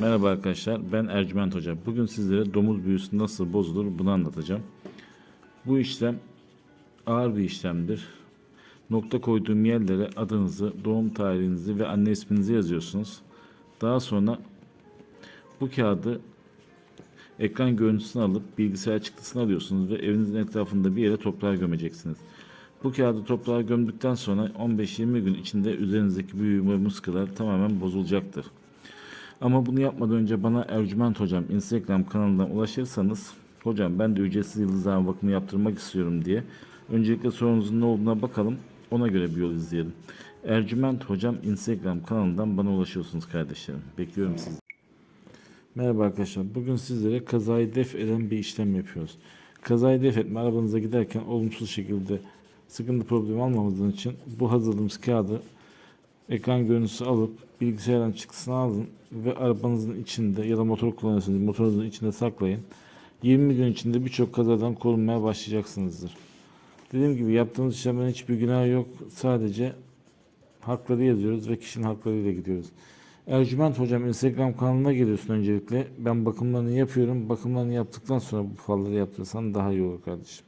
Merhaba arkadaşlar, ben Ercüment Hoca. Bugün sizlere domuz büyüsü nasıl bozulur bunu anlatacağım. Bu işlem ağır bir işlemdir. Nokta koyduğum yerlere adınızı, doğum tarihinizi ve anne isminizi yazıyorsunuz. Daha sonra bu kağıdı ekran görüntüsünü alıp bilgisayar çıktısını alıyorsunuz ve evinizin etrafında bir yere toprağa gömeceksiniz. Bu kağıdı toprağa gömdükten sonra 15-20 gün içinde üzerinizdeki büyü ve muskalar tamamen bozulacaktır. Ama bunu yapmadan önce bana Ercüment Hocam Instagram kanalından ulaşırsanız Hocam ben de ücretsiz yıldızlama bakımı yaptırmak istiyorum diye öncelikle sorunuzun ne olduğuna bakalım ona göre bir yol izleyelim. Ercüment Hocam Instagram kanalından bana ulaşıyorsunuz kardeşlerim. Bekliyorum sizi. Merhaba arkadaşlar. Bugün sizlere kazayı def eden bir işlem yapıyoruz. Kazayı def etme arabanıza giderken olumsuz şekilde sıkıntı problemi almamızın için bu hazırladığımız kağıdı ekran görüntüsü alıp bilgisayardan çıktısını alın ve arabanızın içinde ya da motor kullanıyorsanız motorunuzun içinde saklayın. 20 gün içinde birçok kazadan korunmaya başlayacaksınızdır. Dediğim gibi yaptığımız işlemlerin hiçbir günahı yok. Sadece hakları yazıyoruz ve kişinin haklarıyla gidiyoruz. Ercüment Hocam Instagram kanalına geliyorsun öncelikle. Ben bakımlarını yapıyorum. Bakımlarını yaptıktan sonra bu falları yaptırırsan daha iyi olur kardeşim.